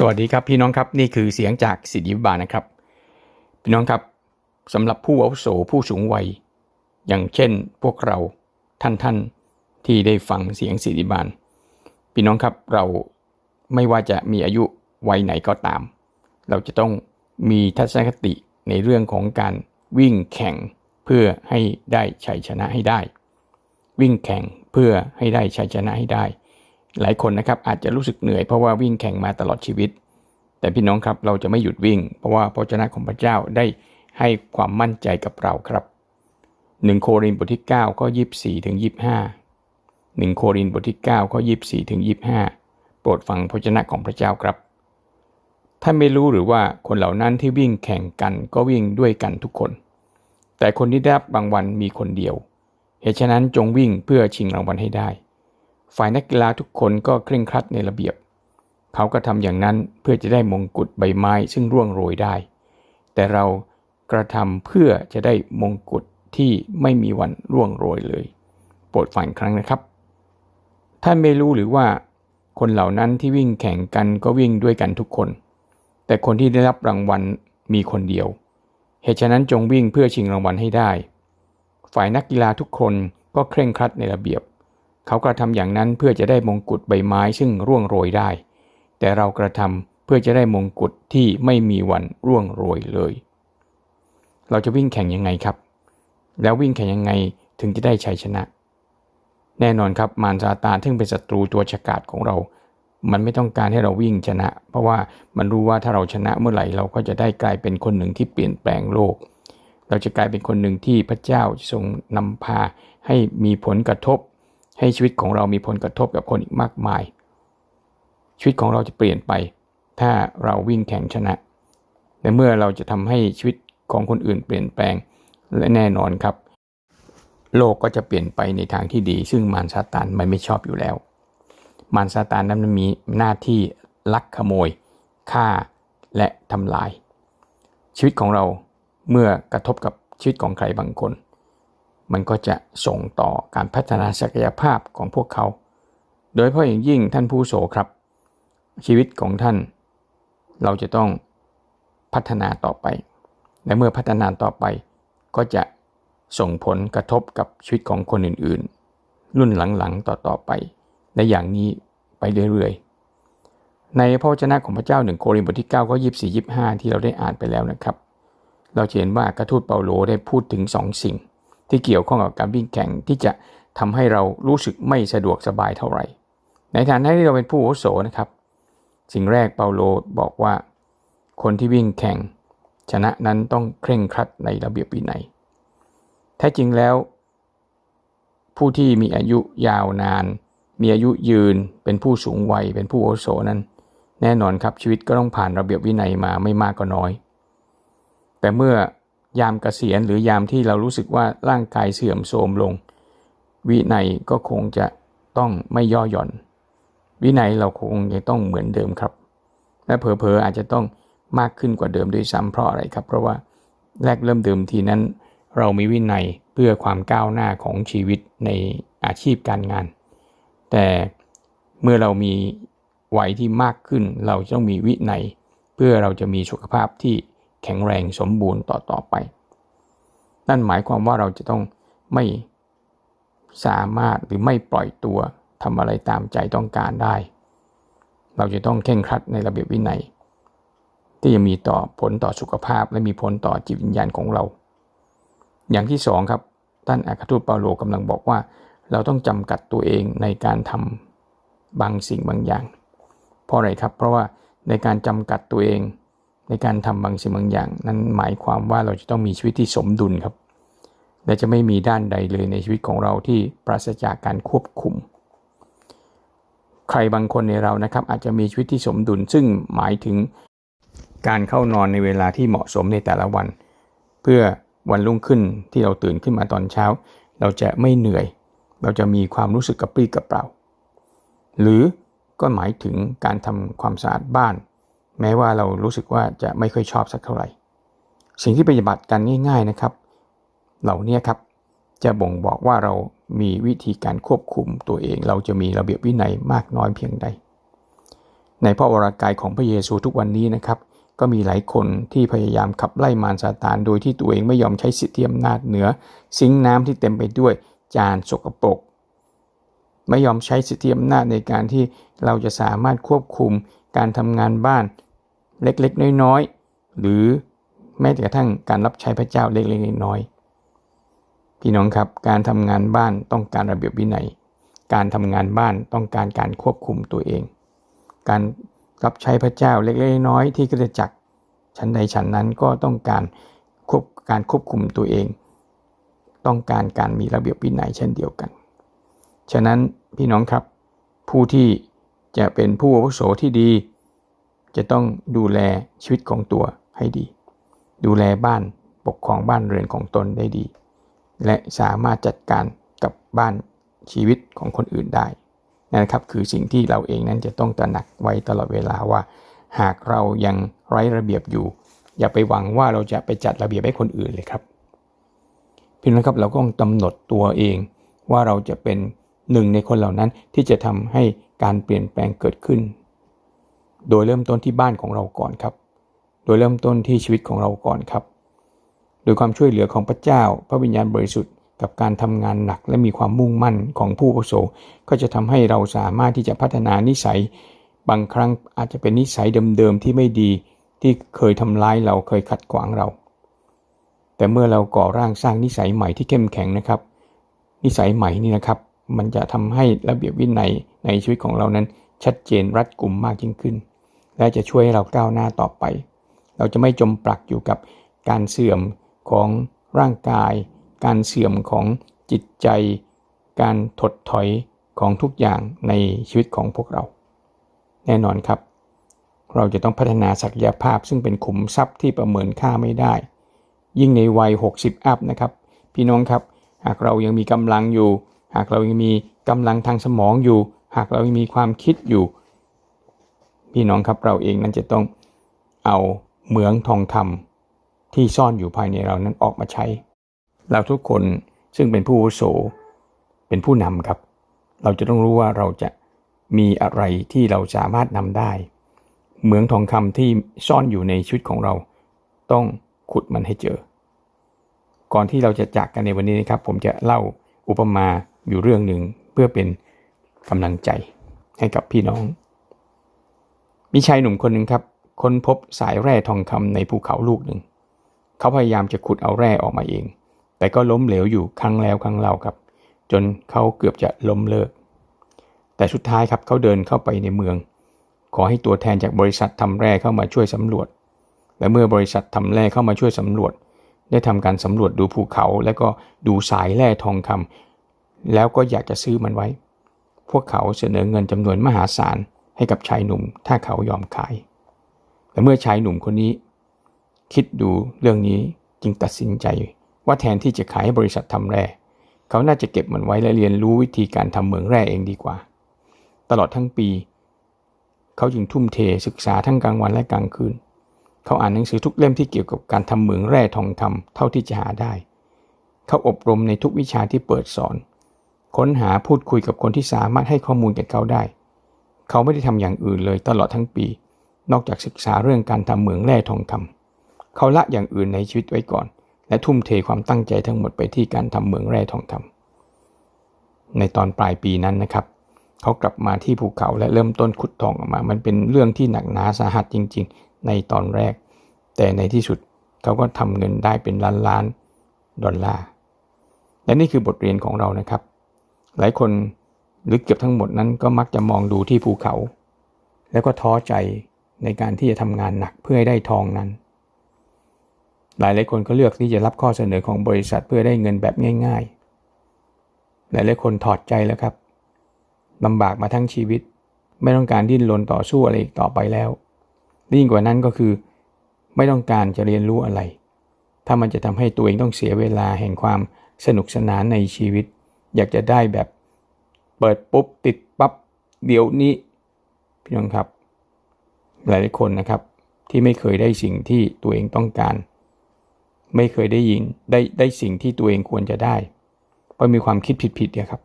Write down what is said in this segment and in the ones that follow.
สวัสดีครับพี่น้องครับนี่คือเสียงจากสิทธิบาลนะครับ พี่น้องครับสำหรับผู้อาวุโสผู้สูงวัย อย่างเช่นพวกเราท่านท่านที่ได้ฟังเสียงสิทธิบาล พี่น้องครับเราไม่ว่าจะมีอายุวัยไหนก็ตาม เราจะต้องมีทัศนคติในเรื่องของการวิ่งแข่งเพื่อให้ได้ชัยชนะให้ได้ วิ่งแข่งเพื่อให้ได้ชัยชนะให้ได้ หลายคนนะครับอาจจะรู้สึกเหนื่อยเพราะว่าวิ่งแข่งมาตลอดชีวิต แต่พี่น้องครับเราจะไม่หยุดวิ่ง เพราะว่าพระเจ้าของพระเจ้าได้ให้ความมั่นใจกับเราครับ 1 โครินธ์บทที่9ข้อ24ถึง25 1 โครินธ์บทที่9ข้อ24ถึง25 โปรดฟังพระเจ้าของพระเจ้าครับท่านไม่รู้หรือว่าคนเหล่านั้นที่วิ่งแข่งกันก็วิ่งด้วยกันทุกคน แต่คนที่ได้รับรางวัลมีคนเดียว เหตุฉะนั้นจงวิ่งเพื่อชิงรางวัลให้ได้ ฝ่ายนักกีฬาทุกคนก็เคร่งครัดในระเบียบ เขาก็ทำอย่างนั้นเพื่อจะได้มงกุฎใบไม้ซึ่งร่วงโรยได้ แต่เรากระทำเพื่อจะได้มงกุฎที่ไม่มีวันร่วงโรยเลย โปรดฟังครั้งนะครับ ท่านไม่รู้หรือว่า คนเหล่านั้นที่วิ่งแข่งกันก็วิ่งด้วยกันทุกคน แต่คนที่ได้รับรางวัลมีคนเดียว เหตุฉะนั้นจงวิ่งเพื่อชิงรางวัลให้ได้ ฝ่ายนักกีฬาทุกคนก็เคร่งครัดในระเบียบ เขากระทำอย่างนั้นเพื่อจะได้มงกุฎใบไม้ซึ่งร่วงโรยได้ แต่เรากระทำเพื่อจะได้มงกุฎที่ไม่มีวันร่วงโรยเลย เราจะวิ่งแข่งยังไงครับ แล้ววิ่งแข่งยังไงถึงจะได้ชัยชนะ แน่นอนครับมารซาตานซึ่งเป็นศัตรูตัวฉกาจของเรา มันไม่ต้องการให้เราวิ่งชนะ เพราะว่ามันรู้ว่าถ้าเราชนะเมื่อไหร่เราก็จะได้กลายเป็นคนหนึ่งที่เปลี่ยนแปลงโลกเราจะกลายเป็นคนหนึ่งที่พระเจ้าทรงนำพาให้มีผลกระทบ ให้ชีวิตของเรามีผลกระทบกับคนอีกมากมาย ชีวิตของเราจะเปลี่ยนไป ถ้าเราวิ่งแข่งชนะและเมื่อเราจะทำให้ชีวิตของคนอื่นเปลี่ยนแปลงและแน่นอนครับ โลกก็จะเปลี่ยนไปในทางที่ดี ซึ่งมารซาตานมันไม่ชอบอยู่แล้ว มารซาตานนั้นมันมีหน้าที่ลักขโมยฆ่าและทำลาย ชีวิตของเราเมื่อกระทบกับชีวิตของใครบางคน มันก็จะส่งต่อการพัฒนาศักยภาพของพวกเขา โดยเฉพาะอย่างยิ่งท่านผู้โสครับ ชีวิตของท่าน เราจะต้องพัฒนาต่อไป และเมื่อพัฒนาต่อไป ก็จะส่งผลกระทบกับชีวิตของคนอื่นๆ รุ่นหลังๆต่อๆไป และอย่างนี้ไปเรื่อยๆ ในพระวจนะของพระเจ้าหนึ่งโครินธ์บทที่ 9 ก็ยี่สี่ยี่ห้าที่เราได้อ่านไปแล้วนะครับ เราเห็นว่ากระทูตเปาโลได้พูดถึงสองสิ่ง ที่เกี่ยวข้องกับการวิ่งแข่งที่จะทำให้เรารู้สึกไม่สะดวกสบายเท่าไหร่ ในฐานะที่เราเป็นผู้โอโสนะครับ สิ่งแรกเปาโลบอกว่า คนที่วิ่งแข่ง ชนะนั้นต้องเคร่งครัดในระเบียบวินัยแท้จริงแล้ว ผู้ที่มีอายุยาวนาน มีอายุยืนเป็นผู้สูงวัย เป็นผู้โอโสนั้น แน่นอนครับชีวิตก็ต้องผ่านระเบียบวินัยมาไม่มากก็น้อย แต่เมื่อ ยามเกษียณหรือยามที่เรารู้สึกว่าร่างกายเสื่อมโทรมลง วินัยก็คงจะต้องไม่ย่อหย่อน วินัยเราคงจะต้องเหมือนเดิมครับ และเผลอๆอาจจะต้องมากขึ้นกว่าเดิมด้วยซ้ำเพราะอะไรครับ เพราะว่าแรกเริ่มเดิมทีนั้น เรามีวินัยเพื่อความก้าวหน้าของชีวิตในอาชีพการงาน แต่เมื่อเรามีวัยที่มากขึ้น เราต้องมีวินัย เพื่อเราจะมีสุขภาพที่ แข็งแรงสมบูรณ์ต่อต่อไป นั่นหมายความว่าเราจะต้องไม่สามารถหรือไม่ปล่อยตัวทำอะไรตามใจต้องการได้ เราจะต้องเข่งครัดในระเบียบวินัย ที่จะมีต่อผลต่อสุขภาพและมีผลต่อจิตวิญญาณของเรา อย่างที่สองครับท่านอาคาทูตเปาโลกำลังบอกว่า เราต้องจำกัดตัวเองในการทำบางสิ่งบางอย่าง เพราะอะไรครับ เพราะว่าในการจำกัดตัวเอง ในการทำบางสิ่งบางอย่าง นั้นหมายความว่าเราจะต้องมีชีวิตที่สมดุลครับ และจะไม่มีด้านใดเลยในชีวิตของเราที่ปราศจากการควบคุม ใครบางคนในเรานะครับอาจจะมีชีวิตที่สมดุล ซึ่งหมายถึงการเข้านอนในเวลาที่เหมาะสมในแต่ละวัน เพื่อวันรุ่งขึ้นที่เราตื่นขึ้นมาตอนเช้า เราจะไม่เหนื่อย เราจะมีความรู้สึกกระปรี้กระเปร่า หรือก็หมายถึงการทำความสะอาดบ้าน แม้ว่าเรารู้สึกว่าจะไม่ค่อยชอบสักเท่าไหร่ สิ่งที่ปฏิบัติกันง่าย ๆนะครับ เหล่านี้ครับจะบ่งบอกว่าเรามีวิธีการควบคุมตัวเอง เราจะมีระเบียบวินัยมากน้อยเพียงใด ในพระวรากายของพระเยซูทุกวันนี้นะครับ ก็มีหลายคนที่พยายามขับไล่มารซาตานโดยที่ตัวเองไม่ยอมใช้สิทธิอำนาจเหนือซิงน้ำที่เต็มไปด้วยจานสกปรกไม่ยอมใช้สิทธิอำนาจในการที่เราจะสามารถควบคุมการทำงานบ้าน เล็กๆ น้อยๆ หรือแม้แต่กระทั่งการรับใช้พระเจ้าเล็กๆ น้อยๆ พี่น้องครับการทำงานบ้านต้องการระเบียบวินัย การทำงานบ้านต้องการการควบคุมตัวเอง การรับใช้พระเจ้าเล็กๆ น้อยๆ ที่กระจักชั้นใดชั้นนั้นก็ต้องการควบการควบคุมตัวเอง ต้องการการมีระเบียบวินัยเช่นเดียวกัน ฉะนั้นพี่น้องครับผู้ที่จะเป็นผู้อาวุโสที่ดี จะต้องดูแลชีวิตของตัวให้ดี ดูแลบ้านปกครองบ้านเรือนของตนได้ดี และสามารถจัดการกับบ้านชีวิตของคนอื่นได้นะครับ คือสิ่งที่เราเองนั้นจะต้องตระหนักไว้ตลอดเวลาว่า หากเรายังไร้ระเบียบอยู่ อย่าไปหวังว่าเราจะไปจัดระเบียบให้คนอื่นเลยครับพี่น้องครับเราก็ต้องกำหนดตัวเองว่าเราจะเป็นหนึ่งในคนเหล่านั้นที่จะทำให้การเปลี่ยนแปลงเกิดขึ้น โดยเริ่มต้นที่บ้านของเราก่อนครับ โดยเริ่มต้นที่ชีวิตของเราก่อนครับ โดยความช่วยเหลือของพระเจ้า พระวิญญาณบริสุทธิ์กับการทำงานหนักและมีความมุ่งมั่นของผู้ประสบก็จะทำให้เราสามารถที่จะพัฒนานิสัย บางครั้งอาจจะเป็นนิสัยเดิมๆที่ไม่ดีที่เคยทำร้ายเราเคยขัดขวางเรา แต่เมื่อเราก่อร่างสร้างนิสัยใหม่ที่เข้มแข็งนะครับ นิสัยใหม่นี่นะครับ มันจะทำให้ระเบียบวินัยในชีวิตของเรานั้น ชัดเจนรัดกลุ่มมากยิ่งขึ้น และจะช่วยให้เราก้าวหน้าต่อไป เราจะไม่จมปลักอยู่กับการเสื่อมของร่างกาย การเสื่อมของจิตใจ การถดถอยของทุกอย่างในชีวิตของพวกเรา แน่นอนครับ เราจะต้องพัฒนาศักยภาพซึ่งเป็นขุมทรัพย์ที่ประเมินค่าไม่ได้ ยิ่งในวัย 60 อัพนะครับ พี่น้องครับ หากเรายังมีกำลังอยู่ หากเรายังมีกำลังทางสมองอยู่ หากเรายังมีความคิดอยู่ พี่น้องครับเราเองนั้นจะต้องเอาเหมืองทองคำที่ซ่อนอยู่ภายในเรานั้นออกมาใช้ เราทุกคนซึ่งเป็นผู้โสเป็นผู้นำครับ เราจะต้องรู้ว่าเราจะมีอะไรที่เราสามารถนำได้ เหมืองทองคำที่ซ่อนอยู่ในชีวิตของเรา ต้องขุดมันให้เจอ ก่อนที่เราจะจากกันในวันนี้นะครับ ผมจะเล่าอุปมาอยู่เรื่องหนึ่งเพื่อเป็น กำลังใจให้กับพี่น้อง มีชายหนุ่มคนหนึ่งครับ ค้นพบสายแร่ทองคำในภูเขาลูกหนึ่ง เขาพยายามจะขุดเอาแร่ออกมาเอง แต่ก็ล้มเหลวอยู่ครั้งแล้วครั้งเล่าครับ จนเขาเกือบจะล้มเลิก แต่สุดท้ายครับเขาเดินเข้าไปในเมือง ขอให้ตัวแทนจากบริษัททำแร่เข้ามาช่วยสำรวจ และเมื่อบริษัททำแร่เข้ามาช่วยสำรวจ ได้ทำการสำรวจดูภูเขา และก็ดูสายแร่ทองคำแล้วก็อยากจะซื้อมันไว้ พวกเขาเสนอเงินจำนวนมหาศาลให้กับชายหนุ่ม ถ้าเขายอมขาย แต่เมื่อชายหนุ่มคนนี้ คิดดูเรื่องนี้จึงตัดสินใจ ว่าแทนที่จะขายให้บริษัททำแร่เขาน่าจะเก็บมันไว้และเรียนรู้วิธีการทำเหมืองแร่เองดีกว่า ตลอดทั้งปี เขาจึงทุ่มเทศึกษาทั้งกลางวันและกลางคืน เขาอ่านหนังสือทุกเล่มที่เกี่ยวกับการทำเหมืองแร่ทองคำเท่าที่จะหาได้ เขาอบรมในทุกวิชาที่เปิดสอน ค้นหาพูดคุยกับคนที่สามารถให้ข้อมูลแก่เขาได้ เขาไม่ได้ทำอย่างอื่นเลยตลอดทั้งปี นอกจากศึกษาเรื่องการทำเหมืองแร่ทองคำเขาละอย่างอื่นในชีวิตไว้ก่อน และทุ่มเทความตั้งใจทั้งหมดไปที่การทำเหมืองแร่ทองคำในตอนปลายปีนั้นนะครับ เขากลับมาที่ภูเขาและเริ่มต้นขุดทองออกมา มันเป็นเรื่องที่หนักหนาสาหัสจริง ๆ ในตอนแรก แต่ในที่สุดเขาก็ทำเงินได้เป็นล้านล้านดอลลาร์และนี่คือบทเรียนของเรานะครับ หลายคนหรือเกือบทั้งหมดนั้นก็มักจะมองดูที่ภูเขา แล้วก็ท้อใจในการที่จะทำงานหนักเพื่อให้ได้ทองนั้น หลายหลายคนก็เลือกที่จะรับข้อเสนอของบริษัทเพื่อได้เงินแบบง่าย ๆ หลายหลายคนถอดใจแล้วครับลำบากมาทั้งชีวิต ไม่ต้องการดิ้นรนต่อสู้อะไรอีกต่อไปแล้วยิ่งกว่านั้นก็คือ ไม่ต้องการจะเรียนรู้อะไร ถ้ามันจะทำให้ตัวเองต้องเสียเวลาแห่งความสนุกสนานในชีวิต อยากจะได้แบบ เปิดปุ๊บติดปับ๊บเดี๋ยวนี้พี่น้องครับ หลายหลายคนนะครับ ที่ไม่เคยได้สิ่งที่ตัวเองต้องการ ไม่เคยได้ยินได้ได้สิ่งที่ตัวเองควรจะได้ เพราะมีความคิดผิดๆเนี่ยครับ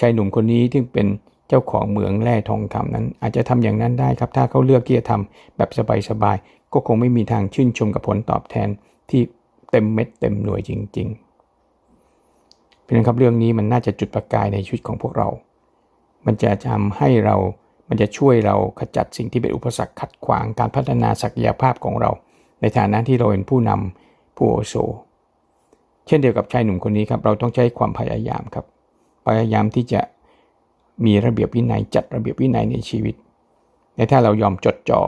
ชายหนุ่มคนนี้ที่เป็นเจ้าของเหมืองแร่ทองคำนั้น อาจจะทำอย่างนั้นได้ครับ ถ้าเขาเลือกที่จะทำแบบสบายๆก็คงไม่มีทางชื่นชมกับผลตอบแทนที่เต็มเม็ดเต็มหน่วยจริง ๆ เพราะนั้นครับเรื่องนี้มันน่าจะจุดประกายในชีวิตของพวกเรา มันจะทำให้เรา มันจะช่วยเราขจัดสิ่งที่เป็นอุปสรรคขัดขวางการพัฒนาศักยภาพของเรา ในฐานะที่เราเป็นผู้นำผู้โอโซเช่นเดียวกับชายหนุ่มคนนี้ครับ เราต้องใช้ความพยายามครับ พยายามที่จะมีระเบียบวินัยจัดระเบียบวินัยในชีวิตและถ้าเรายอมจดจ่อ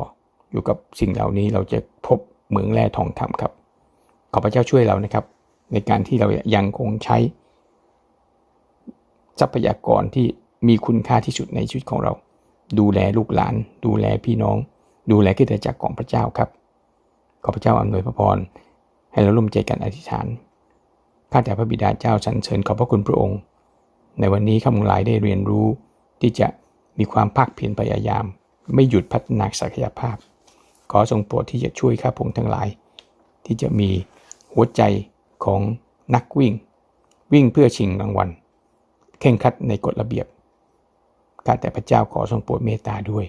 อยู่กับสิ่งเหล่านี้เราจะพบเหมืองแร่ทองคำครับ ขอพระเจ้าช่วยเรานะครับ ในการที่เรายังคงใช้ ทรัพยากรที่มีคุณค่าที่สุดในชีวิตของเรา ดูแลลูกหลาน ดูแลพี่น้อง ดูแลกิจจักรของพระเจ้าครับ ขอพระเจ้าอำนวยพระพร ให้เราร่วมใจกันอธิษฐาน ข้าแต่พระบิดาเจ้าสรรเสริญขอบพระคุณพระองค์ ในวันนี้ข้าพงหลายได้เรียนรู้ที่จะมีความภาคเพียรพยายาม ไม่หยุดพัฒนาศักยภาพ ขอทรงโปรดที่จะช่วยข้าพงทั้งหลาย ที่จะมีหัวใจของนักวิ่ง วิ่งเพื่อชิงรางวัล เข่งคัดในกฎระเบียบข้าแต่พระเจ้าขอทรงโปรดเมตตาด้วย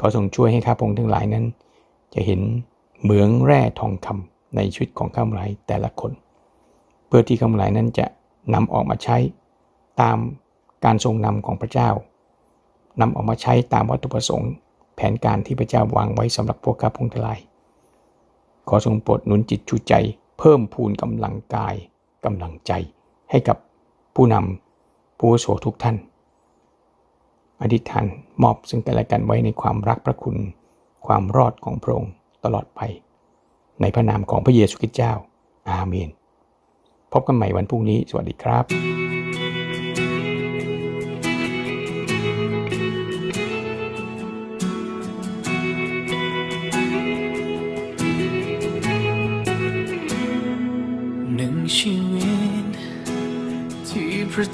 ขอทรงช่วยให้ข้าพงทั้งหลายนั้น จะเห็นเหมืองแร่ทองคำในชีวิตของข้าพงหลายแต่ละคน เพื่อที่ข้าพงหลายนั้นจะนำออกมาใช้ตามการทรงนำของพระเจ้านำออกมาใช้ตามวัตถุประสงค์ แผนการที่พระเจ้าวางไว้สำหรับพวกข้าพงทั้งหลาย ขอทรงโปรดหนุนจิตชูใจ เพิ่มพูนกำลังกายกำลังใจให้กับผู้นำ ผู้โสทุกท่าน อธิษฐานมอบซึ่งกันและกันไว้ในความรักพระคุณ ความรอดของพระองค์ตลอดไป ในพระนามของพระเยซูคริสต์เจ้า อาเมน พบกันใหม่วันพรุ่งนี้ สวัสดีครับ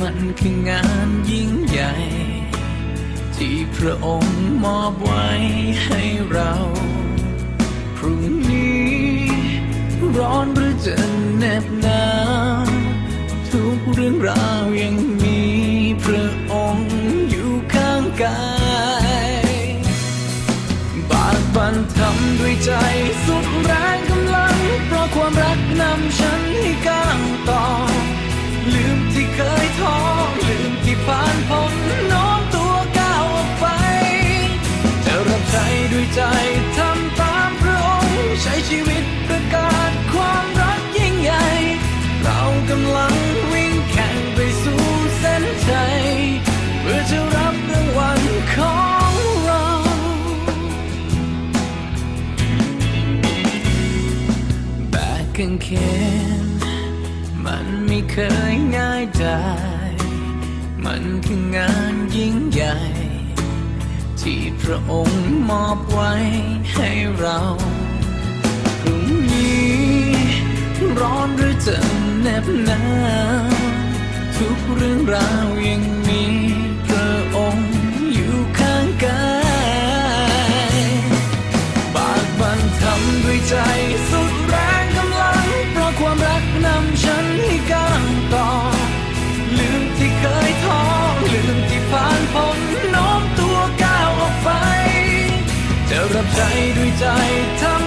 มันคืองานยิ่งใหญ่ ที่พระองค์มอบไว้ให้เรา พรุ่งนี้ ร้อนหรือจะเหน็บหนาวทุกเรื่องราวยังมีพระองค์อยู่ข้างกาย บากบันทำด้วยใจสุดแรงกำลัง เพราะความรักนำฉันให้ก้าวต่อ ยง่ายได้ มันคืองานยิ่งใหญ่ ที่พระองค์มอบไว้ให้เราพรุ่งนี้ ร้อนหรือจะเหน็บหนาวทุกเรื่องราวยังมีพระองค์อยู่ข้างกายบากบันทำด้วยใจสุดแรงกำลังเพราะความรัก ใช้ด้วยใจทำ